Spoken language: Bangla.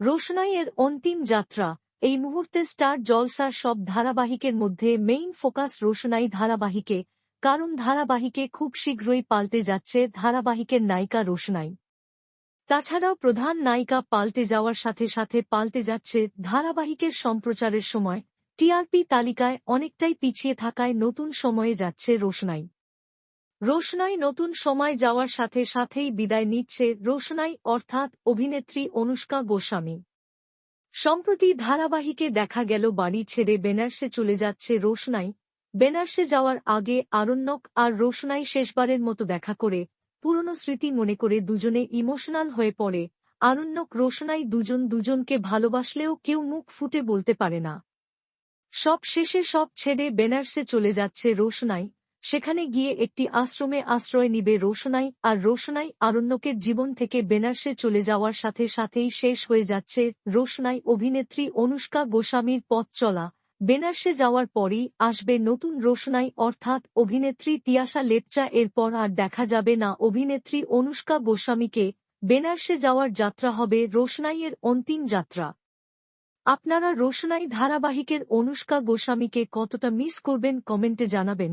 রোশনাইয়ের অন্তিম যাত্রা। এই মুহূর্তে স্টার জলসার সব ধারাবাহিকের মধ্যে মেইন ফোকাস রোশনাই ধারাবাহিকে, কারণ ধারাবাহিকে খুব শীঘ্রই পাল্টে যাচ্ছে ধারাবাহিকের নায়িকা রোশনাই। তাছাড়াও প্রধান নায়িকা পাল্টে যাওয়ার সাথে সাথে পাল্টে যাচ্ছে ধারাবাহিকের সম্প্রচারের সময়। টিআরপি তালিকায় অনেকটাই পিছিয়ে থাকায় নতুন সময়ে যাচ্ছে রোশনাই। রোশনাই নতুন সময় যাওয়ার সাথে সাথেই বিদায় নিচ্ছে রোশনাই অর্থাৎ অভিনেত্রী অনুষ্কা গোস্বামী। সম্প্রতি ধারাবাহিকে দেখা গেল বাড়ি ছেড়ে বেনারসে চলে যাচ্ছে রোশনাই। বেনারসে যাওয়ার আগে আরণ্যক আর রোশনাই শেষবারের মতো দেখা করে, পুরনো স্মৃতি মনে করে দুজনে ইমোশনাল হয়ে পড়ে। আরণ্যক রোশনাই দুজন দুজনকে ভালোবাসলেও কেউ মুখ ফুটে বলতে পারে না। সব শেষে সব ছেড়ে বেনারসে চলে যাচ্ছে রোশনাই। সেখানে গিয়ে একটি আশ্রমে আশ্রয় নিবে রোশনাই, আর রোশনাই আরণ্যকের জীবন থেকে বেনারসে চলে যাওয়ার সাথে সাথেই শেষ হয়ে যাচ্ছে রোশনাই অভিনেত্রী অনুষ্কা গোস্বামীর পথ চলা। বেনারসে যাওয়ার পরই আসবে নতুন রোশনাই, অর্থাৎ অভিনেত্রী তিয়াশা লেপচা। এরপর আর দেখা যাবে না অভিনেত্রী অনুষ্কা গোস্বামীকে। বেনারসে যাওয়ার যাত্রা হবে রোশনাইয়ের অন্তিম যাত্রা। আপনারা রোশনাই ধারাবাহিকের অনুষ্কা গোস্বামীকে কতটা মিস করবেন কমেন্টে জানাবেন।